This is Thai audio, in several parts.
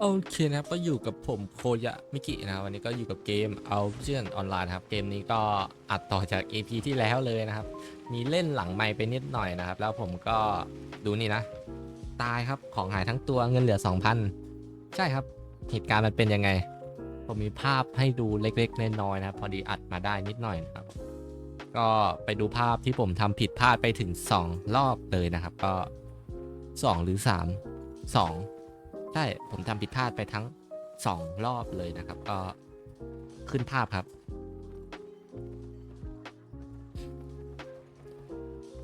โอเคนะครับก็อยู่กับผมโคยะมิกินะครับวันนี้ก็อยู่กับเกมเอาเชื่อนออนไลน์ครับเกมนี้ก็อัดต่อจาก EP ที่แล้วเลยนะครับ มีเล่นหลังไมค์ไปนิดหน่อยนะครับ แล้วผมก็ดูนี่นะ ตายครับของหายทั้งตัวเงินเหลือ 2,000 ใช่ครับ เหตุการณ์มันเป็นยังไง ผมมีภาพให้ดูเล็กๆน้อยๆนะครับ พอดีอัดมาได้นิดหน่อยนะครับ ก็ไปดูภาพที่ผมทำผิดพลาดไปถึง 2 รอบเลยนะครับ ก็ 2 หรือ 3 2 ใช่ผมทำผิดพลาดไปทั้ง2รอบเลยนะครับ ก็ขึ้นภาพครับ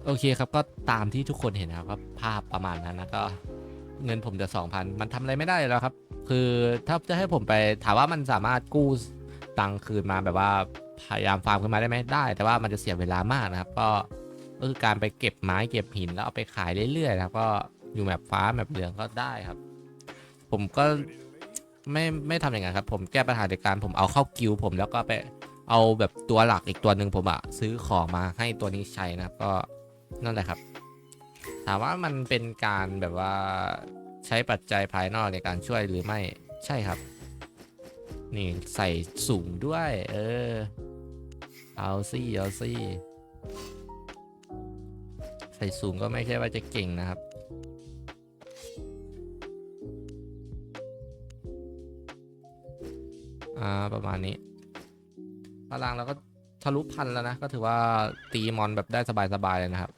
โอเคครับก็ตามที่ทุกคนเห็นนะครับภาพประมาณนั้นนะก็เงินผมจะสองพันมันทำอะไรไม่ได้แล้วครับ คือถ้าจะให้ผมไปถามว่ามันสามารถกู้ตังค์คืนมาแบบว่าพยายามฟาร์มขึ้นมาได้ไหมได้ แต่ว่ามันจะเสียเวลามากนะครับ ก็ก็คือการไปเก็บไม้เก็บหินแล้วเอาไปขายเรื่อยๆนะครับก็อยู่แบบฟ้าแบบเหลืองก็ได้ครับ ผมก็ไม่ไม่ทำอย่างนั้นครับ ผมแก้ปัญหาในการผมเอาเข้ากิวผมแล้วก็ไปเอาแบบตัวหลักอีกตัวหนึ่งผมอะซื้อของมาให้ตัวนี้ใช้นะครับก็นั่นแหละครับ ถามว่ามันเป็นการแบบว่าใช้ปัจจัยภายนอกในการช่วยหรือไม่ใช่ครับ นี่ใส่สูงด้วย เออ เอาซี่เอาซี่ใส่สูงก็ไม่ใช่ว่าจะเก่งนะครับ อ่าประมาณนี้พลังเราก็ทะลุพันแล้วนะ ก็ถือว่าตีมอนแบบได้สบายๆเลยนะครับ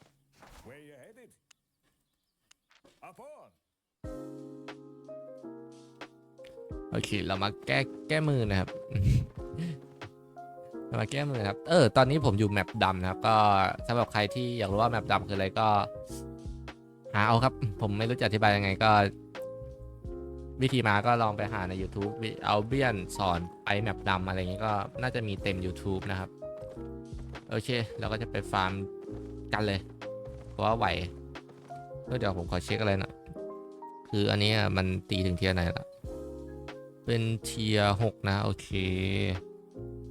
โอเค เรามาแก้แก้มือนะครับ เรามาแก้มือครับ เออ ตอนนี้ผมอยู่แมปดำนะครับ ก็สำหรับใครที่อยากรู้ว่าแมปดำคืออะไรก็ หาเอาครับ ผมไม่รู้จะอธิบายยังไงก็ วิธีมาก็ลองไปหาใน YouTube เอาเบียนสอนไปแมปดำอะไรอย่างงี้ก็น่าจะมีเต็ม YouTube นะครับ โอเค เราก็จะไปฟาร์มกันเลย เพราะว่าไหวเดี๋ยวผมขอเช็คอะไรน่อยคืออันนี้มันตีถึงเทียร์ไหนละเป็นเทียหกนะ โอเค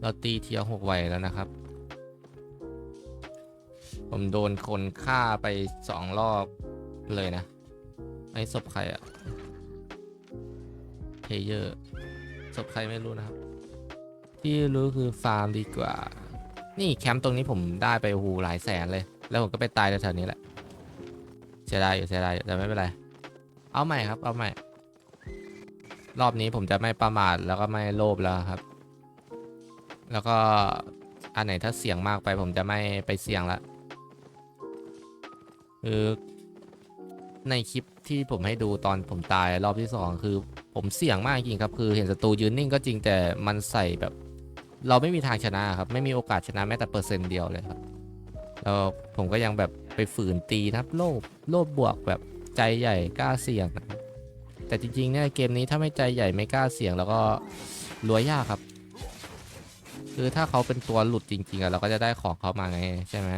เราตีเทียหกไหวแล้วนะครับ ผมโดนคนฆ่าไปสองรอบเลยนะไอ้ศพใครอะ เพเยอร์ศพใครไม่รู้นะครับ ที่รู้คือฟาร์มดีกว่า นี่แคมป์ตรงนี้ผมได้ไปโอ้โหหลายแสนเลย แล้วผมก็ไปตายแถวๆนี้แหละเสียดายอยู่เสียดายอยู่แต่ไม่เป็นไร เอาใหม่ครับ เอาใหม่ รอบนี้ผมจะไม่ประมาทแล้วก็ไม่โลภแล้วครับ แล้วก็อันไหนถ้าเสี่ยงมากไปผมจะไม่ไปเสี่ยงละคือในคลิปที่ผมให้ดูตอนผมตายรอบที่สองคือ ผมเสี่ยงมากจริงครับ คือเห็นศัตรูยืนนิ่งก็จริงแต่มันใส่แบบ เราไม่มีทางชนะครับ ไม่มีโอกาสชนะแม้แต่เปอร์เซ็นต์เดียวเลยครับแล้วผมก็ยังแบบไปฝืนตีนะครับ โลภโลภบวกแบบใจใหญ่กล้าเสี่ยงนะครับแต่จริงๆเนี่ยเกมนี้ถ้าไม่ใจใหญ่ไม่กล้าเสี่ยง แล้วก็รวยยากครับ คือถ้าเขาเป็นตัวหลุดจริงๆอะเราก็จะได้ของเขามาไงใช่ไหม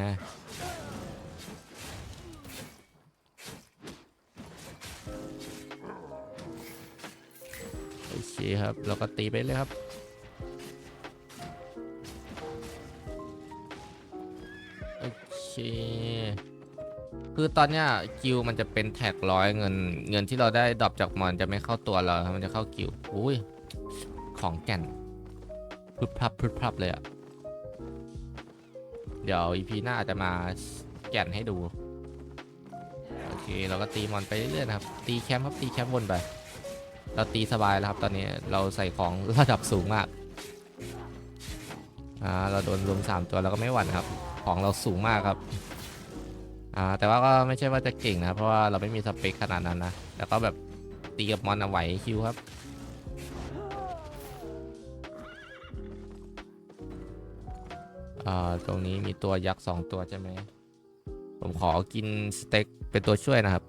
เคครับ เราก็ตีไปเลยครับ โอเค คือตอนเนี้ยกิวมันจะเป็นแท็กร้อยเงิน เงินที่เราได้ดรอปจากมอนจะไม่เข้าตัวเราครับมันจะเข้ากิวอุ้ย ของแก่นพึบพรับพึบพรับเลยอะเดี๋ยวอีพีหน้าอาจจะมาแก่นให้ดู โอเค เราก็ตีมอนไปเรื่อยๆนะครับ ตีแคมป์ครับ ตีแคมป์วนไป เราตีสบายแล้วครับ ตอนนี้เราใส่ของระดับสูงมากอ่าเราโดนรวมสามตัวเราก็ไม่หวั่นครับ ของเราสูงมากครับอ่าแต่ว่าก็ไม่ใช่ว่าจะเก่งนะเพราะว่าเราไม่มีสเปคขนาดนั้นนะแล้วก็แบบตีกับมอนอะไหวคิวครับอ่าตรงนี้มีตัวยักษ์สองตัวใช่ไหมผมขอกินสเต็กเป็นตัวช่วยนะครับ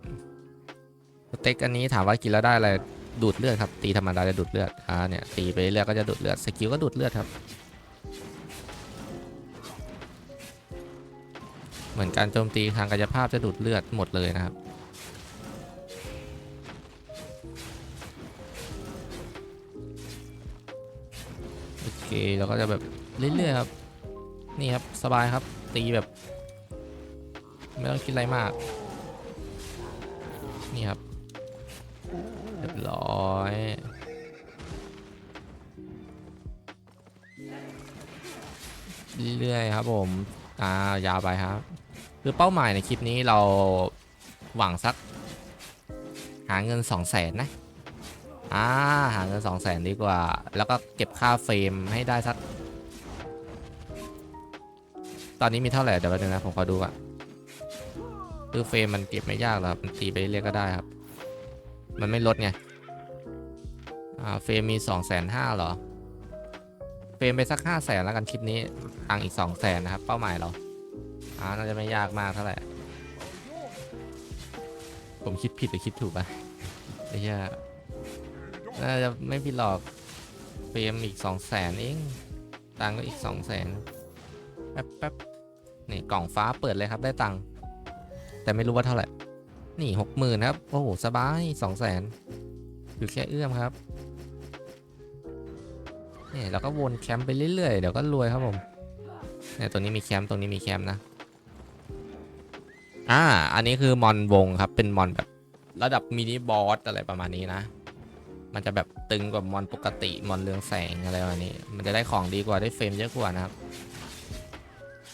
สเต็กอันนี้ถามว่ากินแล้วได้อะไร ดูดเลือดครับ ตีธรรมดาจะดูดเลือดอ่าเนี่ยตีไปเรื่อยก็จะดูดเลือดสกิลก็ดูดเลือดครับ เหมือนการโจมตีทางกายภาพจะดูดเลือดหมดเลยนะครับโอเคเราก็จะแบบเรื่อยๆครับนี่ครับสบายครับตีแบบ ไม่ต้องคิดอะไรมาก นี่ครับ ร้อยเรื่อยครับผมอ่ายาวไปครับ คือเป้าหมายในคลิปนี้เราหวังสัก หาเงินสองแสนนะอ่าหาเงินสองแสนดีกว่า แล้วก็เก็บค่าเฟรมให้ได้สัก ตอนนี้มีเท่าไหร่เดี๋ยวแป๊บนึงนะผมขอดูก่อคือเฟรมมันเก็บไม่ยากหรอกมันตีไปเรื่อยก็ได้ครับ มันไม่ลดไง อ่าเฟรมมี2องแสนห้าหรอ เฟรมไปสักห้าแสนแล้วกันคลิปนี้ตังอีก2องแสนนะครับ เป้าหมายเราอ่าน่าจะไม่ยากมากเท่าไหร่ ผมคิดผิดหรือคิดถูกปะไอ้เหี้ยน่าจะไม่ผิดหรอก เฟรมอีก2องแสนเองตังก็อีก2องแสนแป๊บแป๊บนี่กล่องฟ้าเปิดเลยครับได้ตังค์แต่ไม่รู้ว่าเท่าไหร่ นี่หกหมื่นครับ โอ้โห สบายสองแสนอยู่แค่เอื้อมครับ นี่เราก็วนแคมป์ไปเรื่อยๆ เดี๋ยวก็รวยครับผม เนี่ยตัวนี้มีแคมป์ตรงนี้มีแคมป์นะ อ่า อันนี้คือมอนวงครับ เป็นมอนแบบระดับมินิบอสอะไรประมาณนี้นะ มันจะแบบตึงกว่ามอนปกติมอนเรืองแสงอะไรประมาณนี้ มันจะได้ของดีกว่าได้เฟรมเยอะกว่านะครับ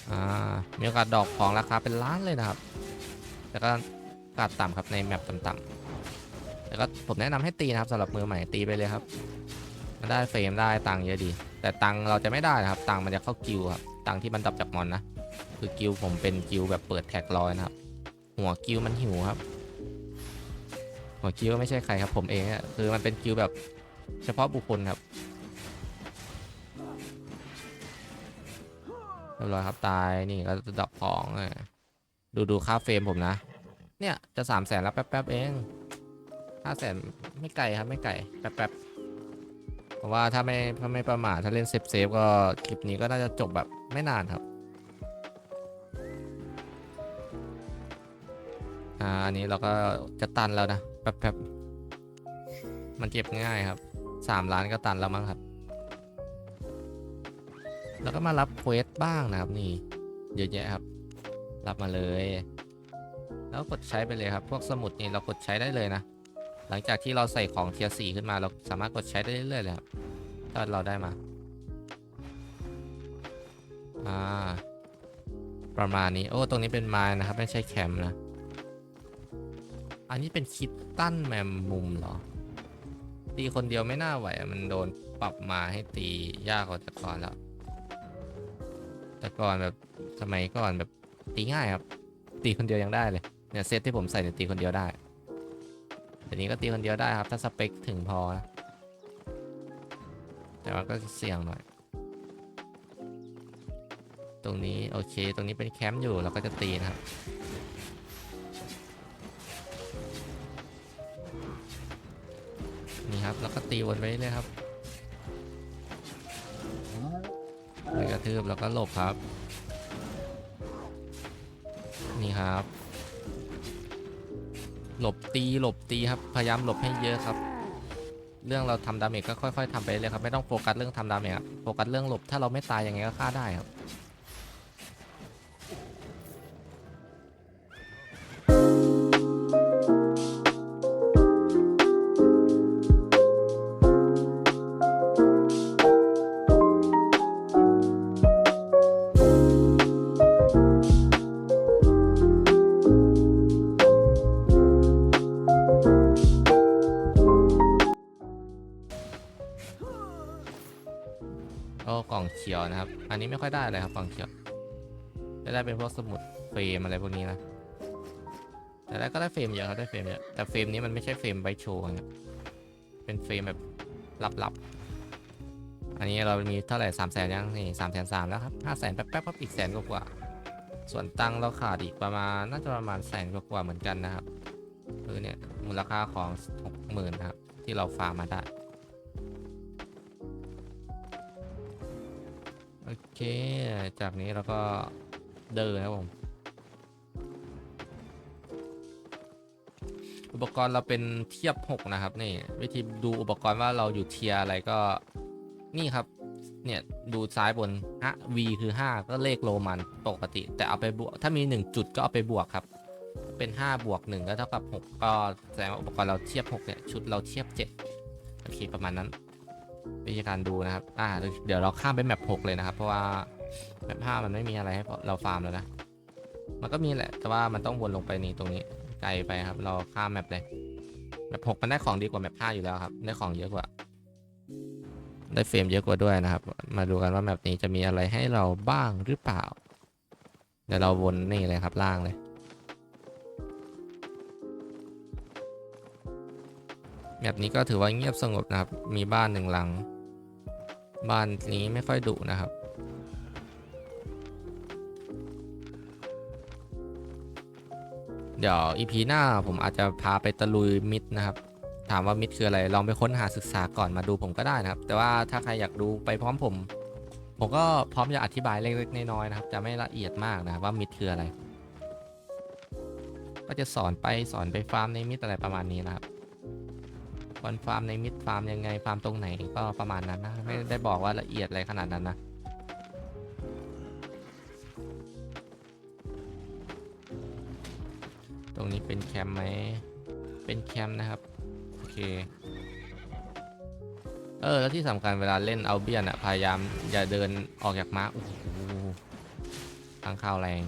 อ่า มีโอกาสดอกของราคาเป็นล้านเลยนะครับ แล้วก็กาดต่ำครับในแมปต่ำๆแล้วก็ผมแนะนำให้ตีนะครับสำหรับมือใหม่ตีไปเลยครับ ได้เฟรมได้ตังค์เยอะดี แต่ตังค์เราจะไม่ได้นะครับ ตังค์มันจะเข้ากิวครับ ตังค์ที่มันดับจากมอนนะ คือกิวผมเป็นกิวแบบเปิดแท็กลอยนะครับ หัวกิวมันหิวครับ หัวกิวไม่ใช่ใครครับ ผมเองอะคือมันเป็นกิวแบบเฉพาะบุคคลครับเรียบร้อยครับตายนี่ก็จะดับของดูดูค่าเฟรมผมนะ เนี่ยจะสามแสนแล้วแป๊บๆเองห้าแสนไม่ไกลครับไม่ไกลแป๊บๆ ราะว่าถ้าไม่ถ้าไม่ประมาทถ้าเล่นเซฟเซฟก็คลิปนี้ก็น่าจะจบแบบไม่นานครับอ่าอันนี้เราก็จะตันแล้วนะแป๊บๆมันเก็บง่ายครับสามล้านก็ตันแล้วมั้งครับ แล้วก็มารับเควสบ้างนะครับนี่เยอะแยะครับ รับมาเลย แล้วกดใช้ไปเลยครับ พวกสมุดนี่เรากดใช้ได้เลยนะ ลังจากที่เราใส่ของเทียร์สขึ้นมาเราสามารถกดใช้ได้เรื่อยๆเลยครับถ้าเราได้มา อ่า ประมาณนี้ โอ้ ตรงนี้เป็นไม้นะครับ ไม่ใช่แคมป์นะ อันนี้เป็นคิดตั้นแมมมุมเหรอ ตีคนเดียวไม่น่าไหว มันโดนปรับมาให้ตียากกว่าแต่ก่อนแล้ว แต่ก่อนแบบสมัยก่อนแบบตีง่ายครับ ตีคนเดียวยังได้เลย เนี่ยเซตที่ผมใส่เนี่ยตีคนเดียวได้ แต่นี้ก็ตีคนเดียวได้ครับ ถ้าสเปคถึงพอนะแต่ว่าก็เสี่ยงหน่อย ตรงนี้โอเค ตรงนี้เป็นแคมป์อยู่เราก็จะตีนะครับนี่ครับแล้วก็ตีวนไปเรื่อยครับไปกระทืบแล้วก็หลบครับ นี่ครับ หลบตีหลบตีครับพยายามหลบให้เยอะครับ เรื่องเราทำดาเมจก็ค่อย ๆทำไปเลยครับไม่ต้องโฟกัสเรื่องทำดาเมจครับโฟกัสเรื่องหลบถ้าเราไม่ตายยังไงก็ฆ่าได้ครับ ค่อยได้เลยครับกล่งเขียวจะได้เป็นพวกสมุดเฟรมอะไรพวกนี้นะแต่ได้ก็ได้เฟรมเยอะครับได้เฟรมเยอะแต่เฟรมนี้มันไม่ใช่เฟรมไบโชว์นะเป็นเฟรมแบบลับๆอันนี้เรามีเท่าไหร่สามแสนยังนี่สามแสนสามแล้วครับห้าแสนแป๊บๆครับอีกแสนกว่าๆส่วนตังเราขาดอีกประมาณน่าจะประมาณแสนกว่าเหมือนกันนะครับคือเนี่ยมูลค่าของหกหมื่นนะครับที่เราฟาร์มมาได้ จากนี้เราก็เดินนะครับผม อุปกรณ์เราเป็นเทียบ 6 นะครับ นี่ วิธีดูอุปกรณ์ว่าเราอยู่เทียอะไรก็นี่ครับ เนี่ย ดูซ้ายบนฮะ V คือ 5 ก็เลขโรมันปกติ แต่เอาไปบวก ถ้ามี 1 จุดก็เอาไปบวกครับ เป็น 5 บวก 1 ก็เท่ากับ 6 ก็แสดงว่าอุปกรณ์เราเทียบ 6 เนี่ย ชุดเราเทียบ 7 โอเค ประมาณนั้น วิธีการดูนะครับอ่าเดี๋ยวเราข้ามไปแมป6เลยนะครับ เพราะว่าแบบผ้ามันไม่มีอะไรให้เราฟาร์มแล้วนะ มันก็มีแหละ แต่ว่ามันต้องวนลงไปนี่ตรงนี้ไกลไปครับ เราข้ามแมปเลยแมปหกมันได้ของดีกว่าแมปห้าอยู่แล้วครับ ได้ของเยอะกว่า ได้เฟรมเยอะกว่าด้วยนะครับ มาดูกันว่าแมปนี้จะมีอะไรให้เราบ้างหรือเปล่า เดี๋ยวเราวนนี่เลยครับล่างเลย แมปนี้ก็ถือว่าเงียบสงบนะครับ มีบ้านหนึ่งหลัง บ้านนี้ไม่ค่อยดุนะครับ เดี๋ยวอีพีหน้าผมอาจจะพาไปตะลุยมิดนะครับ ถามว่ามิดคืออะไร ลองไปค้นหาศึกษาก่อนมาดูผมก็ได้นะครับ แต่ว่าถ้าใครอยากดูไปพร้อมผม ผมก็พร้อมจะอธิบายเล็กๆน้อยๆนะครับ จะไม่ละเอียดมากนะครับว่ามิดคืออะไร ก็จะสอนไปสอนไปฟาร์มในมิดอะไรประมาณนี้นะครับ วันฟาร์มในมิดฟาร์มยังไงฟาร์มตรงไหนก็ประมาณนั้นนะไม่ได้บอกว่าละเอียดอะไรขนาดนั้นนะตรงนี้เป็นแคมป์ไหมเป็นแคมป์นะครับโอเคเออแล้วที่สำคัญเวลาเล่นเอาเบียนอะพยายามอย่าเดินออกจากม้าโอ้โหทางข้าวแรง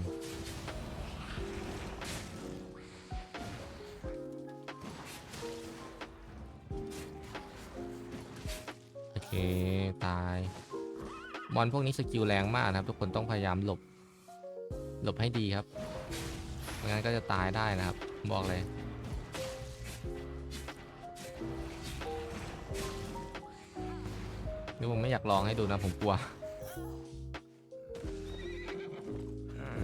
ตาย มอนพวกนี้สกิลแรงมากนะครับ ทุกคนต้องพยายามหลบ หลบให้ดีครับไม่งั้นก็จะตายได้นะครับ บอกเลย นี่ผมไม่อยากลองให้ดูนะผมกลัว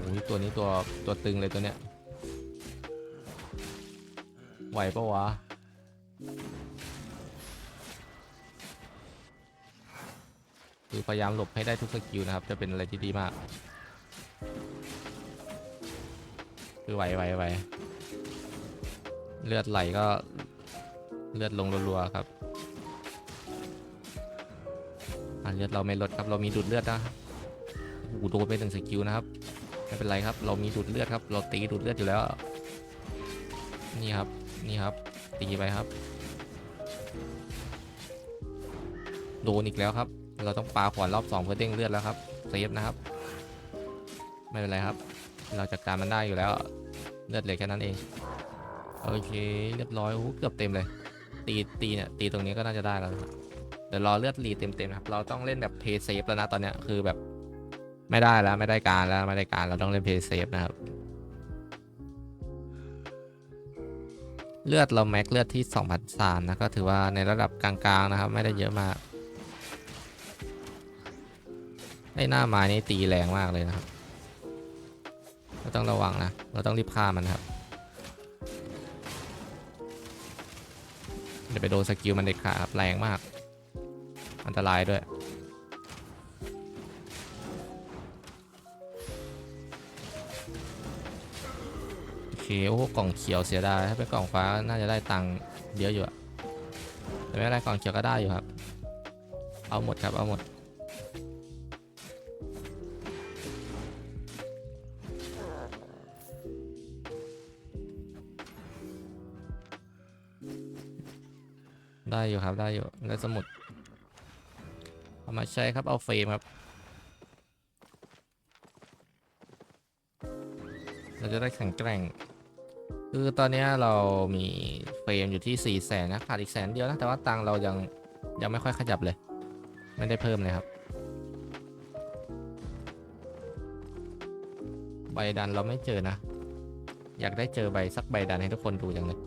โอ้ยตัวนี้ตัวตัวตึงเลยตัวเนี้ยไหวปะวะ พยายามหลบให้ได้ทุกสกิลนะครับ จะเป็นอะไรที่ดีมาก คือไหวไหวไหวเลือดไหลก็เลือดลงรัวๆครับอะเลือดเราไม่ลดครับเรามีดูดเลือดนะโอ้โหโดนไปหนึ่งสกิลนะครับไม่เป็นไรครับ เรามีดูดเลือดครับ เราตีดูดเลือดอยู่แล้ว นี่ครับนี่ครับ ตีไปครับ โดนอีกแล้วครับ เราต้องปาขวานรอบสองเพื่อเด้งเลือดแล้วครับเซฟนะครับ ไม่เป็นไรครับ เราจัดการมันได้อยู่แล้ว เลือดเหลือแค่นั้นเอง โอเคเรียบร้อยโอ้เกือบเต็มเลย ตีตีเนี่ยตีตรงนี้ก็น่าจะได้แล้วเดี๋ยวรอเลือดรีเต็มๆครับ เราต้องเล่นแบบเพย์เซฟแล้วนะตอนเนี้ยคือแบบไม่ได้แล้วไม่ได้การแล้วไม่ได้การเราต้องเล่นเพย์เซฟนะครับ เลือดเราแม็กเลือดที่ 2 0 0 3นะก็ถือว่าในระดับกลางๆนะครับ ไม่ได้เยอะมาก ไอ้หน้าไม้นี่ตีแรงมากเลยนะครับเราต้องระวังนะ เราต้องรีบฆ่ามันครับเดี๋ยวไปโดนสกิลมันเด็ดขาดครับแรงมาก อันตรายด้วย โอเค โอ้กล่องเขียวเสียดาย ถ้าเป็นกล่องฟ้าน่าจะได้ตังค์เยอะอยู่อะแต่ไม่เป็นไรกล่องเขียวก็ได้อยู่ครับ เอาหมดครับ เอาหมด ได้อยู่ครับได้อยู่ได้สมุดเอามาใช้ครับเอาเฟรมครับ เราจะได้แข็งแกร่ง คือตอนนี้เรามีเฟรมอยู่ที่4ี่แสนนะขาดอีกแสนเดียวนะ แต่ว่าตังเรายังยังไม่ค่อยขยับเลย ไม่ได้เพิ่มเลยครับ ใบดันเราไม่เจอนะ อยากได้เจอใบสักใบดันให้ทุกคนดูจังเลย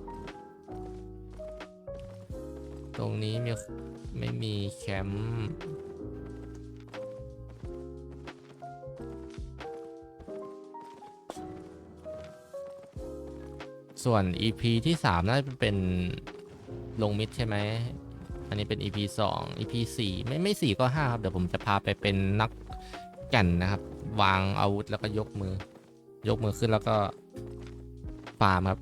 ตรงนี้มีไม่มีแคมป์ส่วน EP ที่ 3 น่าจะเป็นลงมิดใช่ไหม อันนี้เป็น EP 2 EP 4 ไม่ไม่ 4 ก็ 5 ครับ เดี๋ยวผมจะพาไปเป็นนักแก่นนะครับ วางอาวุธแล้วก็ยกมือ ยกมือขึ้นแล้วก็ฟาร์มครับ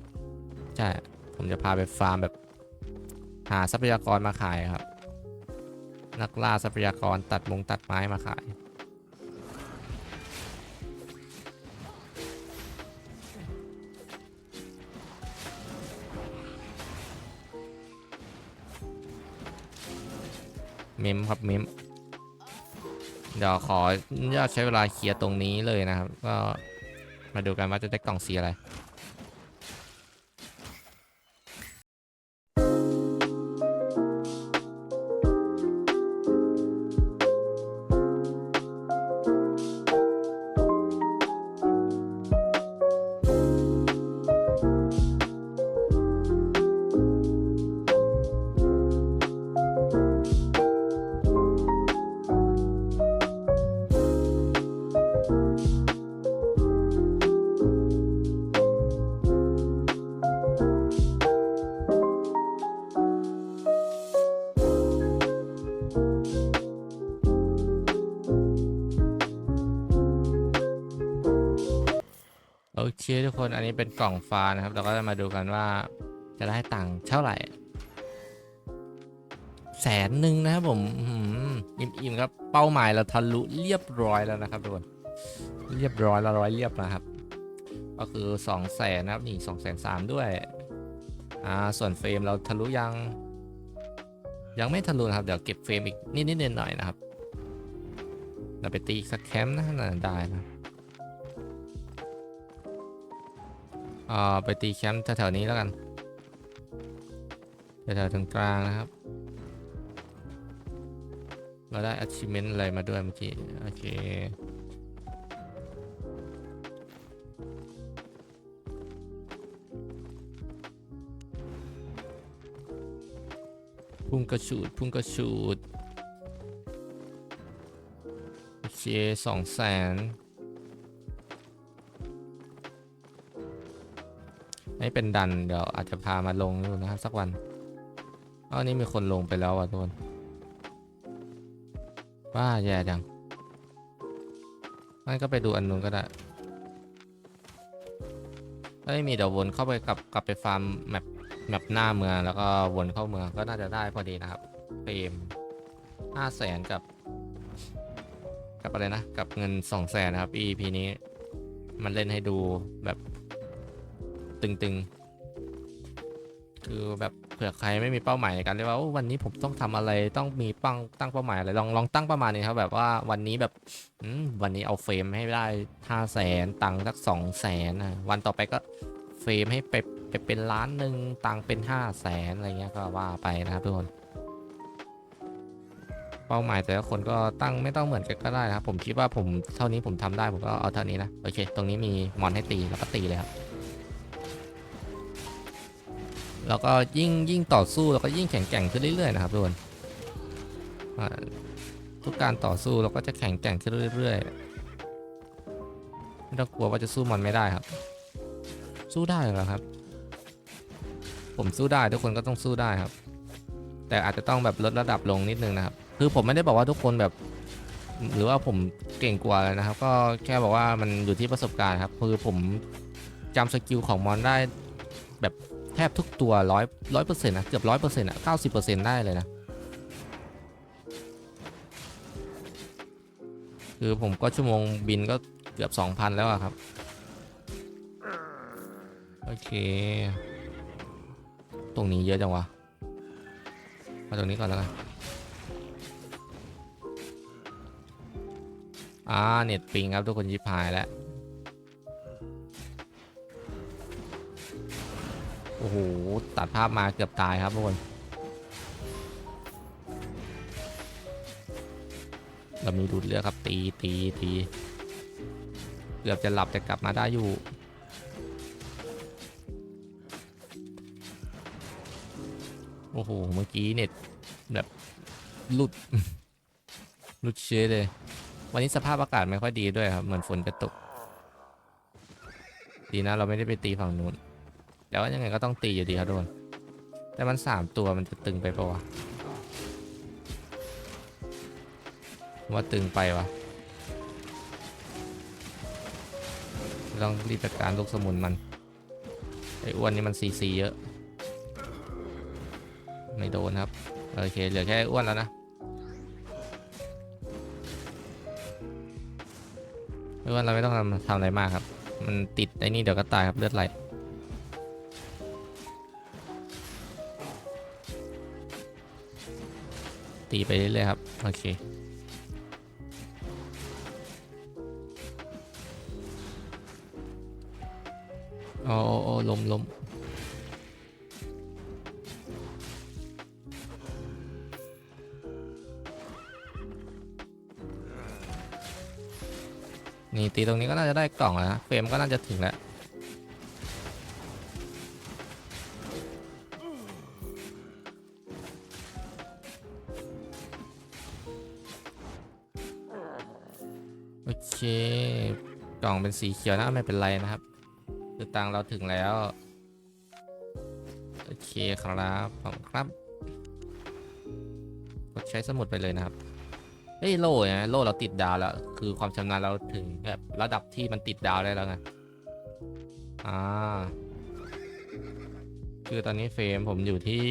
ใช่ ผมจะพาไปฟาร์มแบบ หาทรัพยากรมาขายครับ นักล่าทรัพยากรตัดมงตัดไม้มาขาย เมมครับเมมเดี๋ยวขอยอนุญาตใช้เวลาเคลียร์ตรงนี้เลยนะครับ ก็มาดูกันว่าจะได้กล่องสีอะไร ฟ้านะครับ เราก็จะมาดูกันว่าจะได้ตังค์เท่าไหร่แสนหนึ่งนะครับผมอิ่มๆครับเป้าหมายเราทะลุเรียบร้อยแล้วนะครับทุกคนเรียบร้อยละร้อยเรียบนะครับ ก็คือสองแสนนะครับนี่สองแสนสามด้วยอ่าส่วนเฟรมเราทะลุยัง ยังไม่ทะลุนะครับ เดี๋ยวเก็บเฟรมอีกนิดๆหน่อยนะครับเราไปตีสักแคมป์นะน่าจะได้นะ อ่าไปตีแคมป์แถวๆนี้แล้วกันแถวๆตรงกลางนะครับ เราได้ achievement อะไรมาด้วยเมื่อกี้ โอเคพุ่งกระชูดพุ่งกระชูดโอเคสองแสน ให้เป็นดันเดี๋ยวอาจจะพามาลงดูนะครับ สักวันอ๋อนี่มีคนลงไปแล้วอะทุกคนว่าแย่จังงั้นก็ไปดูอันนู้นก็ได้ถ้าไม่มีเดี๋ยววนเข้าไปกลับกลับไปฟาร์มแมปแมปหน้าเมืองแล้วก็วนเข้าเมืองก็น่าจะได้พอดีนะครับเฟรมห้าแสนกับ กับอะไรนะ กับเงินสองแสนนะครับ EP นี้ มันเล่นให้ดูแบบ ตึงๆ คือแบบเผื่อใครไม่มีเป้าหมายในการเรียกว่าวันนี้ผมต้องทำอะไรต้องมีปังตั้งเป้าหมายอะไรลองลองตั้งประมาณนี้ครับแบบว่าวันนี้แบบวันนี้เอาเฟรมให้ได้ห้าแสนตังค์สักสองแสนวันต่อไปก็เฟรมให้ไปไปเป็นล้านหนึ่งตังค์เป็นห้าแสนอะไรเงี้ยก็ว่าไปนะครับทุกคนเป้าหมายแต่ละคนก็ตั้งไม่ต้องเหมือนกันก็ได้ครับผมคิดว่าผมเท่านี้ผมทำได้ผมก็เอาเท่านี้นะโอเค ตรงนี้มีมอนให้ตีแล้วก็ตีเลยครับ แล้วก็ยิ่งยิ่งต่อสู้เราก็ยิ่งแข็งแกร่งขึ้นเรื่อยๆนะครับทุกคนทุกการต่อสู้เราก็จะแข็งแกร่งขึ้นเรื่อยๆไม่ต้องกลัวว่าจะสู้มันไม่ได้ครับ สู้ได้เหรอครับ ผมสู้ได้ทุกคนก็ต้องสู้ได้ครับ แต่อาจจะต้องแบบลดระดับลงนิดนึงนะครับ คือผมไม่ได้บอกว่าทุกคนแบบ หรือว่าผมเก่งกว่าเลยนะครับ ก็แค่บอกว่ามันอยู่ที่ประสบการณ์ครับ คือผมจำสกิลของมอนได้แบบ แทบทุกตัวร้อยร้อยเปอร์เซ็นต์นะเกือบร้อยเปอร์เซ็นต์อะเก้าสิบเปอร์เซ็นต์ได้เลยนะคือผมก็ชั่วโมงบินก็เกือบสองพันแล้วอะครับ โอเค ตรงนี้เยอะจังวะ มาตรงนี้ก่อนแล้วกันอ่าเน็ตปิงครับทุกคนยิบหายแล้ว อ้โห ตัดภาพมาเกือบตายครับทุกคนเรามีดูดเลือดครับ ตีตีตีเกือบจะหลับแต่กลับมาได้อยู่โอ้โห เมื่อกี้เน็ตแบบหลุดหลุดเชยเลย วันนี้สภาพอากาศไม่ค่อยดีด้วยครับ เหมือนฝนจะตก ดีนะเราไม่ได้ไปตีฝั่งนู้น แต่ว่ายังไงก็ต้องตีอยู่ดีครับทุกคนแต่มันสามตัวมันจะตึงไปปะวะว่าตึงไปวะต้องรีบจัดการลูกสมุนมันไอ้อ้วนนี่มันซีซีเยอะ ไม่โดนครับ โอเค เหลือแค่อ้วนแล้วนะอ้อ้วนเราไม่ต้องทำทำอะไรมากครับ มันติดไอ้นี่เดี๋ยวก็ตายครับเลือดไหล ตีไปเรื่อยๆครับ โอเค โอ้โอ้ลมลมนี่ตีตรงนี้ก็น่าจะได้กล่องแล้วเฟรมก็น่าจะถึงแล้ว เป็นสีเขียวนะไม่เป็นไรนะครับ คือตังเราถึงแล้ว โอเคครับขอบคุณครับกดใช้สมุดไปเลยนะครับเฮ้ยโล่เนี่ยโล่เราติดดาวแล้ว คือความชำนาญเราถึงแบบระดับที่มันติดดาวได้แล้วไงอ่าคือตอนนี้เฟรมผมอยู่ที่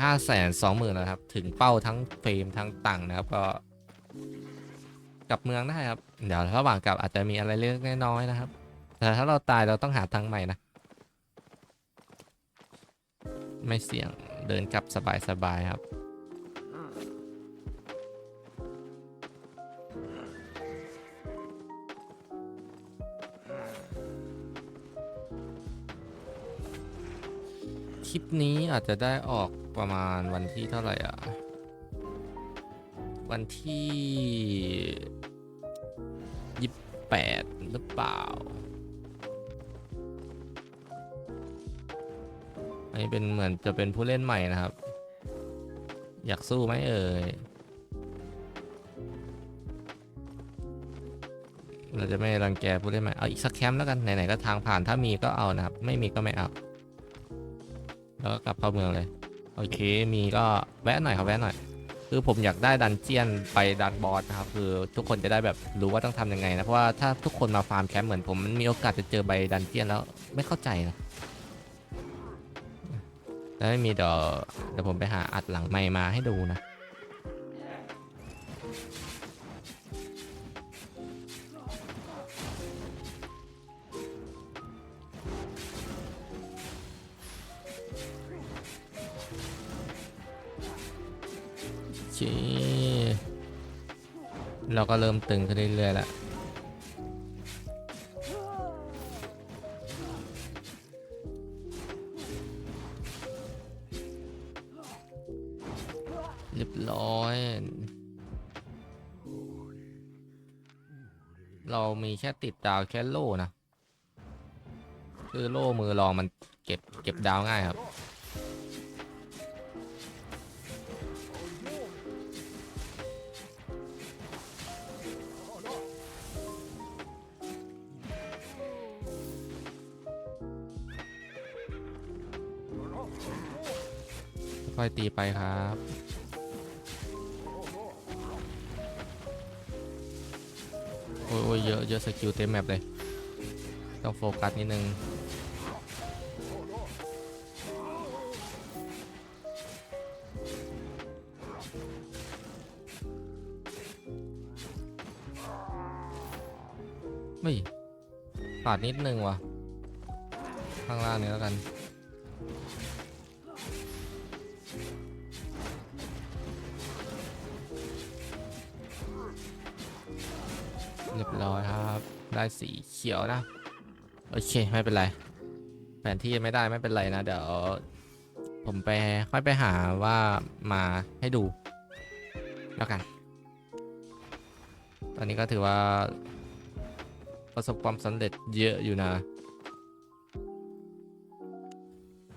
ห้าแสนสองหมื่นแล้วครับ ถึงเป้าทั้งเฟรมทั้งตังนะครับก็ กลับเมืองได้ครับ เดี๋ยวระหว่างกลับอาจจะมีอะไรเล็กน้อยนะครับ แต่ถ้าเราตายเราต้องหาตังใหม่นะ ไม่เสี่ยงเดินกลับสบายๆครับคลิปนี้อาจจะได้ออกประมาณวันที่เท่าไหร่อะ วันที่ ยี่แปดหรือเปล่า อันนี้เป็นเหมือนจะเป็นผู้เล่นใหม่นะครับ อยากสู้ไหมเอ่ย เราจะไม่รังแกผู้เล่นใหม่ เอาอีกสักแคมป์แล้วกัน ไหนๆก็ทางผ่านถ้ามีก็เอานะครับ ไม่มีก็ไม่เอา แล้วก็กลับเข้าเมืองเลย โอเค มีก็แวะหน่อยครับแวะหน่อย คือผมอยากได้ดันเจียนไปดันบอสนะครับคือทุกคนจะได้แบบรู้ว่าต้องทำยังไงนะเพราะว่าถ้าทุกคนมาฟาร์มแคมป์เหมือนผมมันมีโอกาสจะเจอใบดันเจียนแล้วไม่เข้าใจนะแล้วไม่มีเดี๋ยวเดี๋ยวผมไปหาอัดหลังไมค์มาให้ดูนะ ก็เริ่มตึงขึ้นเรื่อยๆแล้วเรียบร้อย เรามีแค่ติดดาวแค่โล่นะ คือโล่มือรองมันเก็บเก็บดาวง่ายครับ ค่อยตีไปครับ โอ้ยเยอะเยอะสกิลเต็มแมปเลย ต้องโฟกัสนิดนึงไม่ขาดนิดนึงว่ะ ข้างล่างนี้แล้วกัน ร้อยครับ ได้สีเขียวนะ โอเคไม่เป็นไร แผนที่ไม่ได้ไม่เป็นไรนะ เดี๋ยว ผมไปค่อยไปหาว่ามาให้ดู แล้วกัน ตอนนี้ก็ถือว่า ประสบความสำเร็จเยอะอยู่นะ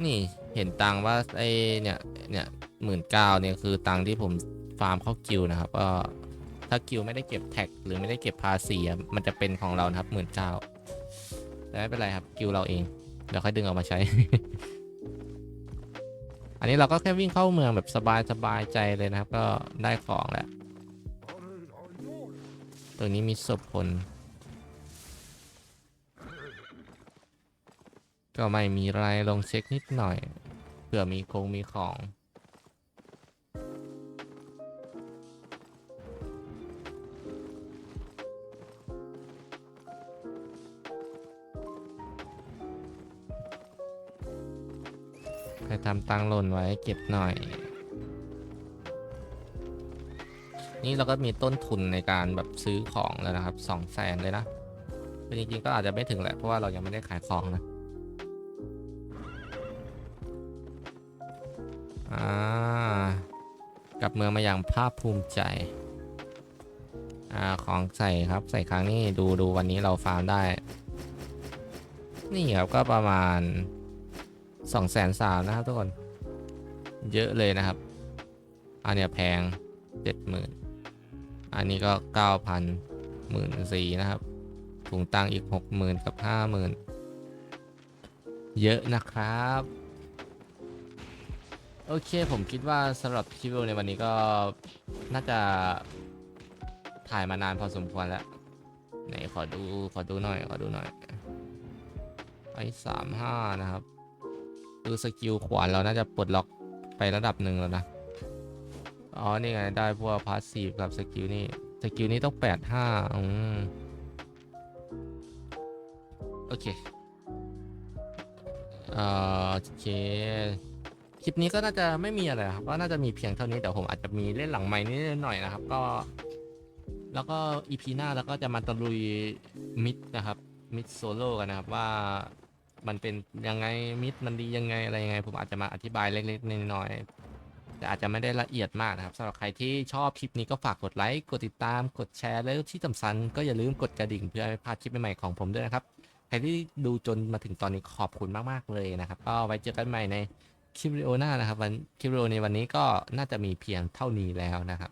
นี่เห็นตังค์ว่าไอเนี่ยเนี่ยหมื่นเก้าเนี่ยคือตังค์ที่ผมฟาร์มเข้ากิวนะครับก็ ถ้ากิวไม่ได้เก็บแท็กหรือไม่ได้เก็บภาษีมันจะเป็นของเรานะครับหมื่นเก้าแต่ไม่เป็นไรครับกิวเราเองเดี๋ยวค่อยดึงออกมาใช้ อันนี้เราก็แค่วิ่งเข้าเมืองแบบสบายสบายใจเลยนะครับ ก็ได้ของแล้วตรงนี้มีศพคนก็ไม่มีไรลงเช็คนิดหน่อยเผื่อมีคงมีของ ครทำตังหล่นไว้เก็บหน่อย นี่เราก็มีต้นทุนในการแบบซื้อของแล้วนะครับสองแสนเลยนะเป็จริงๆก็อาจจะไม่ถึงแหละเพราะว่าเรายังไม่ได้ขายของนะอ่ากลับเมืองมาอย่างภาคภูมิใจอ่าของใส่ครับใส่ครั้งนี้ดูดูวันนี้เราฟาร์มได้ นี่ครับก็ประมาณ 2องแสนสามนะครับทุกคน เยอะเลยนะครับ อันเนี้ยแพงเจ็ดหมื่นอันนี้ก็เก้าพันหมื่นสี่นะครับ ถุงตังอีกหกหมื่นกับห้าหมื่นเยอะนะครับ โอเคผมคิดว่าสำหรับคลิปวิดีโอในวันนี้ก็น่าจะถ่ายมานานพอสมควรแล้วไหนขอดูขอดูหน่อยขอดูหน่อยไอ้สามห้านะครับ คือสกิลขวานเราน่าจะปลดล็อกไประดับหนึ่งแล้วนะ อ๋อ นี่ไง ได้พวกพาสซีฟกับสกิลนี่ สกิลนี้ต้องแปดห้าอืมโอเคเอ่อโอเค คลิปนี้ก็น่าจะไม่มีอะไรครับ ก็น่าจะมีเพียงเท่านี้แต่ผมอาจจะมีเล่นหลังไม้นิดหน่อยนะครับ ก็ แล้วก็อีพีหน้าเราก็จะมาตะลุยมิดนะครับ มิดโซโล่กันนะครับว่า มันเป็นยังไงมิดมันดียังไงอะไรยังไง ผมอาจจะมาอธิบายเล็กๆน้อยๆแต่อาจจะไม่ได้ละเอียดมากนะครับสำหรับใครที่ชอบคลิปนี้ก็ฝากกดไลค์กดติดตามกดแชร์แล้วที่สำคัญก็อย่าลืมกดกระดิ่งเพื่อไม่พลาดคลิปใหม่ๆของผมด้วยนะครับใครที่ดูจนมาถึงตอนนี้ขอบคุณมากๆเลยนะครับก็ไว้เจอกันใหม่ในคลิปวิดีโอหน้านะครับวันคลิปวิดีโอในวันนี้ก็น่าจะมีเพียงเท่านี้แล้วนะครับ